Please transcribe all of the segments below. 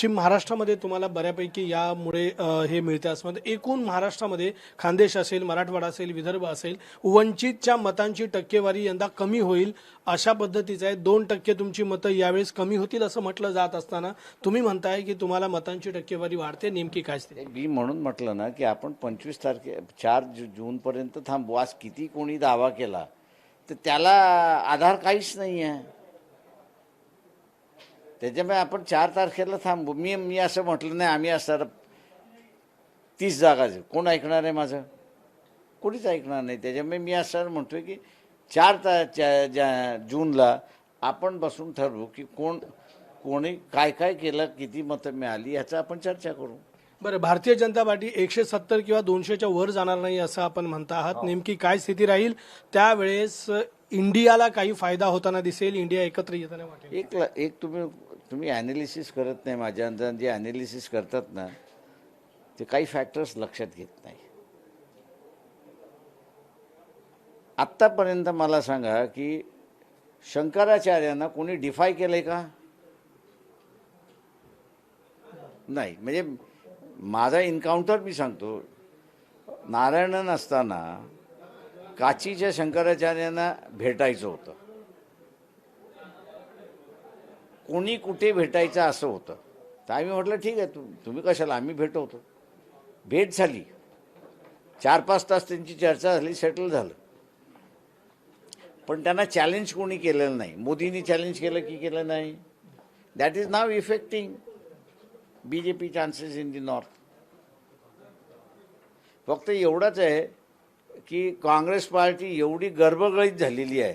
पश्चिम महाराष्ट्रामध्ये तुम्हाला बऱ्यापैकी यामुळे हे मिळते. असं एकूण महाराष्ट्रामध्ये खानदेश असेल मराठवाडा असेल विदर्भ असेल वंचितच्या मतांची टक्केवारी यंदा कमी होईल अशा पद्धतीचं आहे. दोन टक्के तुमची मतं यावेळेस कमी होतील असं म्हटलं जात असताना तुम्ही म्हणताय की तुम्हाला मतांची टक्केवारी वाढते. नेमकी काय असते मी म्हणून म्हटलं ना की आपण पंचवीस तारखे चार जूनपर्यंत थांबू. आज किती कोणी दावा केला तर त्याला आधार काहीच नाही आहे त्याच्यामुळे आपण चार तारखेला थांबू. मी मी असं म्हटलं नाही आम्ही असणार तीस जागा. कोण ऐकणार आहे माझं? कोणीच ऐकणार नाही. त्याच्यामुळे मी असं म्हणतोय की चार ता ज्या जूनला आपण बसून ठरवू की कोण कोणी काय काय केलं किती मतं मिळाली ह्याचं आपण चर्चा करू. बरं भारतीय जनता पार्टी एकशे सत्तर किंवा दोनशेच्या वर जाणार नाही असं आपण म्हणता आहात. नेमकी काय स्थिती राहील? त्यावेळेस इंडियाला काही फायदा होताना दिसेल? इंडिया एकत्र येताना वाटेल? एक एक तुम्ही तुम्ही ॲनालिसिस करत नाही माझ्या अंदाजात जे ॲनालिसिस करतात ना ते काही फॅक्टर्स लक्षात घेत नाही. आत्तापर्यंत मला सांगा की शंकराचार्यांना कोणी डिफाय केलंय का? नाही म्हणजे माझा इन्काउंटर मी सांगतो. नारायणन असताना काचीच्या शंकराचार्यांना भेटायचं होतं. कोणी कुठे भेटायचं असं होतं. तर आम्ही म्हटलं ठीक आहे तु तुम्ही कशाला? आम्ही भेटवतो. भेट झाली. चार पाच तास त्यांची चर्चा झाली सेटल झालं. पण त्यांना चॅलेंज कोणी केलेलं नाही. मोदींनी चॅलेंज केलं की केलं नाही. That is now effecting B J P chances in the north फक्त एवढंच आहे की काँग्रेस पार्टी एवढी गर्भगळीत झालेली आहे.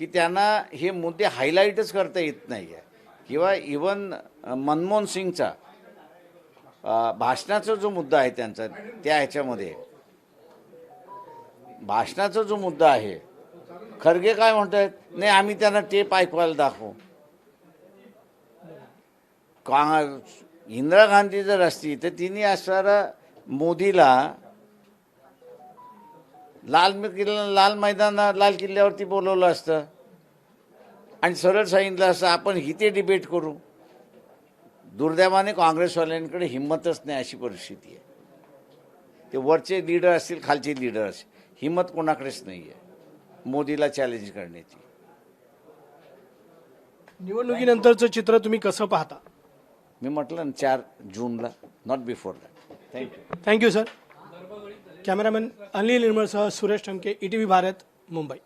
की त्यांना हे मुद्दे हायलाईटच करता येत नाही आहे किंवा इवन मनमोहन सिंगचा भाषणाचा जो मुद्दा आहे त्यांचा त्या ह्याच्यामध्ये. भाषणाचा जो मुद्दा आहे खरगे काय म्हणत आहेत नाही आम्ही त्यांना टेप ऐकवायला दाखवू. का इंदिरा गांधी जर असती तर तिने असणारा मोदीला लाल किल्ला लाल मैदाना लाल किल्ल्यावरती बोलवलं असतं. आणि सरळ सांगितलं असतं आपण हिते डिबेट करू. दुर्दैवाने काँग्रेसवाल्यांकडे हिंमतच नाही अशी परिस्थिती आहे. ते वरचे लीडर असतील खालचे लीडर असतील हिंमत कोणाकडेच नाही आहे मोदीला चॅलेंज करण्याची. निवडणुकीनंतरचं चित्र तुम्ही कसं पाहता? मी म्हटलं ना चार जूनला not before that thank you thank you sir cameraman Anil निर्मळसह Suresh Thamke E T V Bharat Mumbai.